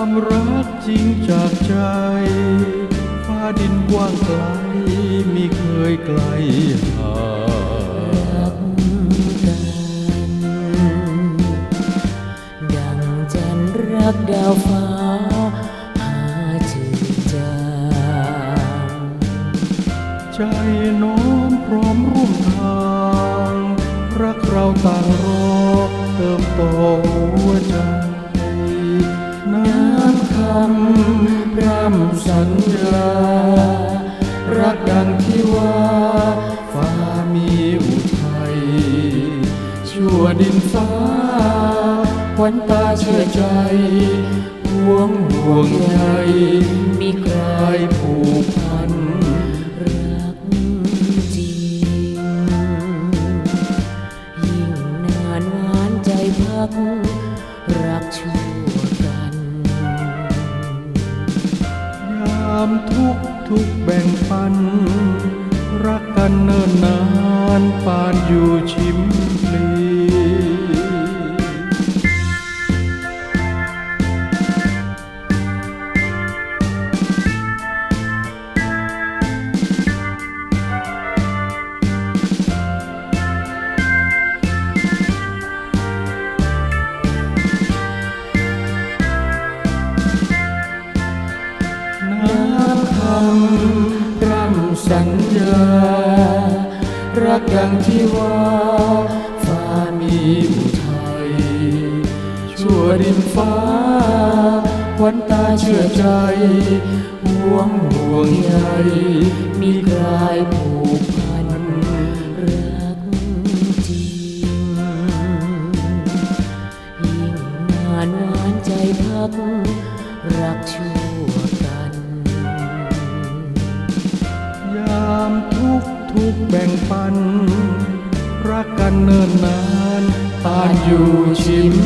ความรักจริงจากใจ ฟ้าดินกว้างไกลมีเคยไกลห่างดังจันรักดาวฟ้าหาจืดจางใจน้อมพร้อมร่วมทาง รักเราต่างรอเติมโต สัญญา รักดังที่ว่าฟ้ามีอุทัยชั่วดินฟ้าควันตาเชื่อใจห่วงห่วงใยมีใครผูกพันรักจริงยิ่งนานหวานใจพัก ความทุกข์ทุกแบ่งปัน รักกันเนิ่นนานำคำร่ำสัญญา รักดังที่ว่าฟ้ามีอุทัยชั่วดินฟ้าควันตาเชื่อใจห่วงห่วงใยมีกลายผูกพันรักจริงยิ่งนานหวานใจพักรักชั่ว ทุกแบ่งปัน รักกันเนิ่นนานตานอยู่ชิม